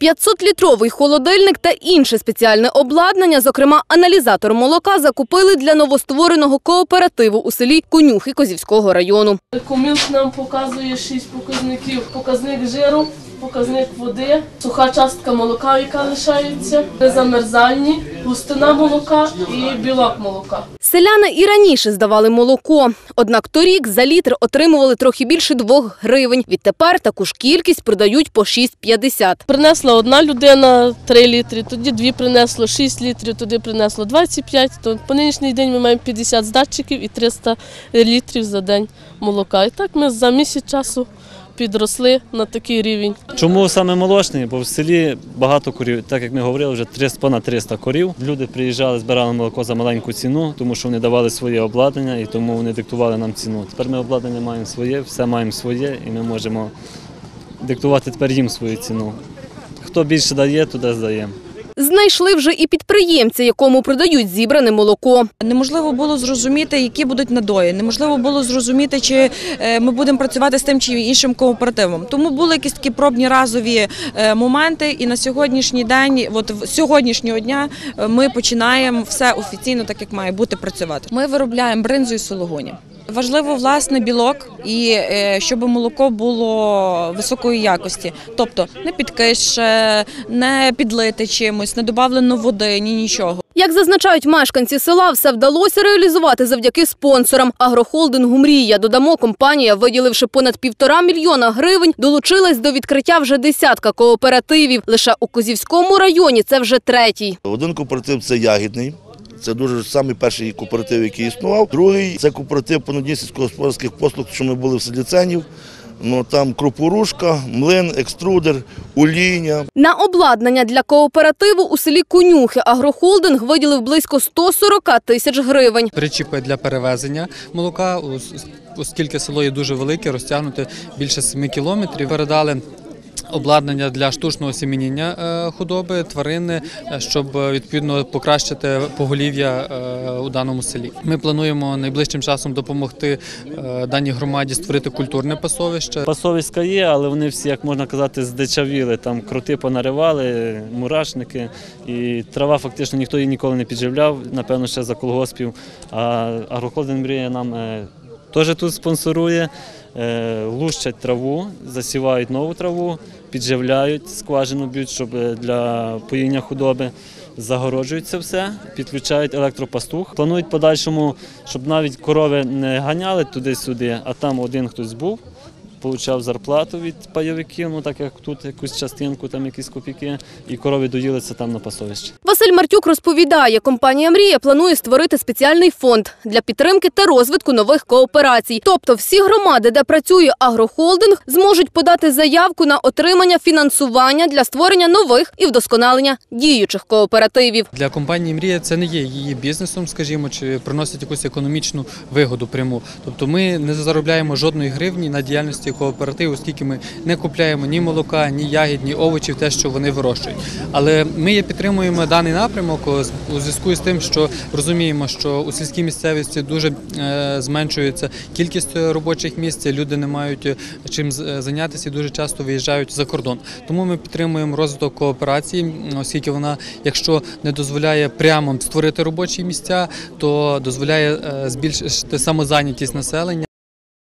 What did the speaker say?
500-літровий холодильник та інше спеціальне обладнання, зокрема аналізатор молока, закупили для новоствореного кооперативу у селі Конюхи Козівського району. Комілк нам показує шість показників: показник жиру, показник води, суха частка молока, яка лишається, незамерзальні, густина молока і білок молока. Селяни і раніше здавали молоко, однак торік за літр отримували трохи більше 2 гривень. Відтепер таку ж кількість продають по 6,50. Принесла одна людина 3 літри, тоді дві принесло 6 літрів, туди принесло 25, то по нинішній день ми маємо 50 здатчиків і 300 літрів за день молока. І так ми за місяць часу підросли на такий рівень. Чому саме молочний? Бо в селі багато корів, так як ми говорили, вже 300, понад 300 корів. Люди приїжджали, збирали молоко за маленьку ціну, тому що вони давали своє обладнання і тому вони диктували нам ціну. Тепер ми обладнання маємо своє, все маємо своє, і ми можемо диктувати тепер їм свою ціну. Хто більше дає, туди здаємо. Знайшли вже і підприємця, якому продають зібране молоко. Неможливо було зрозуміти, які будуть надої. Неможливо було зрозуміти, чи е, ми будемо працювати з тим чи іншим кооперативом. Тому були якісь такі пробні разові е, моменти. І на сьогоднішній день, от сьогоднішнього дня, е, ми починаємо все офіційно, так як має бути працювати. Ми виробляємо бринзу і сологуні. Важливо власне білок і е, щоб молоко було високої якості, тобто не підкише, не підлите чимось, не додавлено води, ні нічого. Як зазначають мешканці села, все вдалося реалізувати завдяки спонсорам. Агрохолдингу «Мрія». Додамо, компанія, виділивши понад півтора мільйона гривень, долучилась до відкриття вже десятка кооперативів. Лише у Козівському районі це вже третій. Один кооператив це ягідний. Це дуже самий перший кооператив, який існував. Другий це кооператив по надії послуг, що ми були в селі Ценів. Ну там крупорушка, млин, екструдер, олійня. На обладнання для кооперативу у селі Конюхи агрохолдинг виділив близько 140 тисяч гривень. причіпи для перевезення молока, ос- оскільки село є дуже велике, розтягнуте більше 7 кілометрів. Передали обладнання для штучного сіміння е, худоби, тварини, е, щоб е, відповідно покращити поголів'я у даному селі. Ми плануємо найближчим часом допомогти даній громаді створити культурне пасовище. Пасовиська є, але вони всі, як можна казати, здичавіли. Там крути понаривали, мурашники, і трава фактично ніхто її ніколи не підживляв, напевно, ще за колгоспів. А агрохолдинг мрія нам теж тут спонсорує, е, лущать траву, засівають нову траву, підживляють, скважину б'ють, щоб е, для поїння худоби. Загороджують це все, підключають електропастух. Планують в подальшому, щоб навіть корови не ганяли туди-сюди, а там один хтось був, получав зарплату від пайовиків, ну так як тут якусь частинку, там якісь копійки, і корови доїлися там на пасовищі. Василь Мартюк розповідає, компанія «Мрія» планує створити спеціальний фонд для підтримки та розвитку нових кооперацій. Тобто всі громади, де працює агрохолдинг, зможуть подати заявку на отримання фінансування для створення нових і вдосконалення діючих кооперативів. Для компанії Мрія це не є її бізнесом, скажімо, чи приносить якусь економічну вигоду пряму. Тобто ми не заробляємо жодної гривні на діяльності кооперативу, оскільки ми не купляємо ні молока, ні ягід, ні овочів, те, що вони вирощують. Але ми підтримуємо даний напрямок з- у зв'язку з тим, що розуміємо, що у сільській місцевості дуже е, зменшується кількість е, робочих місць, люди не мають е, чим е, зайнятися і дуже часто виїжджають за кордон. Тому ми підтримуємо розвиток кооперації, оскільки вона, якщо не дозволяє прямо створити робочі місця, то дозволяє е, збільшити самозайнятість населення.